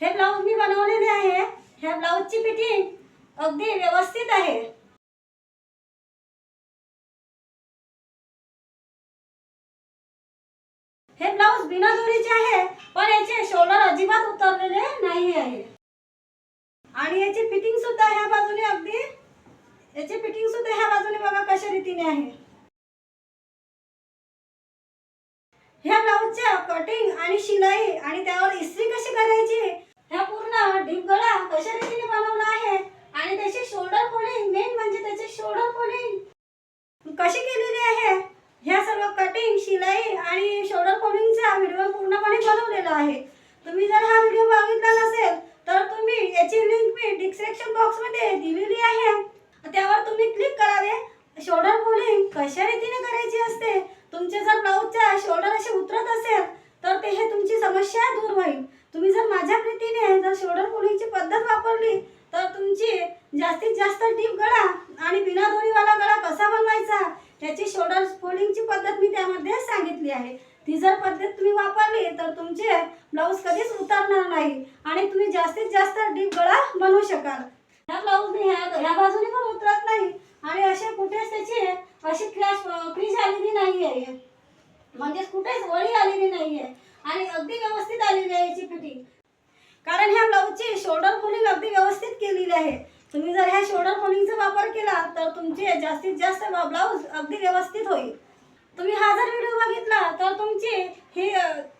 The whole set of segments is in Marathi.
हे ब्लाऊज मी बनवलेले आहे. ह्या ब्लाऊजची फिटिंग अगदी व्यवस्थित आहे. हे ब्लाऊज बिना दोरीचे आहे पण याचे शोल्डर अजिबात उतरलेले नाही आहे. आणि याची फिटिंग सुद्धा ह्या बाजूने अगदी याची फिटिंग सुद्धा ह्या बाजूने बघा कशा रीतीने आहे. ह्या ब्लाऊजच्या कटिंग आणि शिलाई आणि त्यावर इस्त्री कशी करायची गळा कशा रीतीने बनवला आहे आणि त्याची शोल्डर फोल्डिंग मेन म्हणजे त्याची शोल्डर फोल्डिंग कशी केलेली आहे ह्या सर्व कटिंग शिलाई आणि शोल्डर फोल्डिंगचा व्हिडिओ पूर्णपणे बनवलेला आहे तुम्ही जर हा व्हिडिओ बघितला नसेल तर तुम्ही याची लिंक मी डिस्क्रिप्शन बॉक्समध्ये दिलेली आहे त्यावर तुम्ही क्लिक करावे शोल्डर फोल्डिंग कशा रीतीने करायची असते तुमचे जर ब्लाऊजचा शोल्डर असे उतरत असेल तर ते हे तुमची समस्या दूर होईल तुम्ही जर माझ्या प्रीतीने जर शोल्डर फोल्डिंगची पद्धत वापरली तर तुमची जास्तीत जास्त डीप गळा आणि बिना दोरीवाला गळा कसा बनवायचा त्याची शोल्डर फोल्डिंगची पद्धत मी त्यामध्ये सांगितली आहे. ती जर पद्धत तुम्ही वापरली तर तुमचे ब्लाऊज कधीच उतरणार नाही आणि तुम्ही जास्तीत जास्त डीप गळा बनवू शकाल. ह्या ब्लाऊजने ह्या ह्या बाजूने पण उतरत नाही आणि असे कुठेच त्याची अशी क्रॅश क्रीज आलेली नाही आहे म्हणजेच कुठेच वळी आलेली नाही आहे आणि अगदी व्यवस्थित आलेली आहे याची फिटिंग कारण ह्या ब्लाऊजची शोल्डर फोलिंग अगदी व्यवस्थित केलेली आहे. तुम्ही जर ह्या शोल्डर फोलिंगचा वापर केला तर तुमचे जास्तीत जास्त ब्लाऊज अगदी व्यवस्थित होईल. तुम्ही हा जर व्हिडिओ बघितला तर तुमचे हे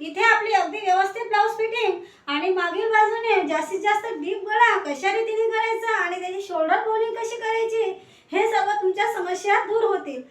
इथे आपली अगदी व्यवस्थित ब्लाऊज फिटिंग आणि मागील बाजूने जास्तीत जास्त डीप गळा कशा रीतीने करायचा आणि त्याची शोल्डर फोलिंग कशी करायची हे सर्व तुमच्या समस्या दूर होतील.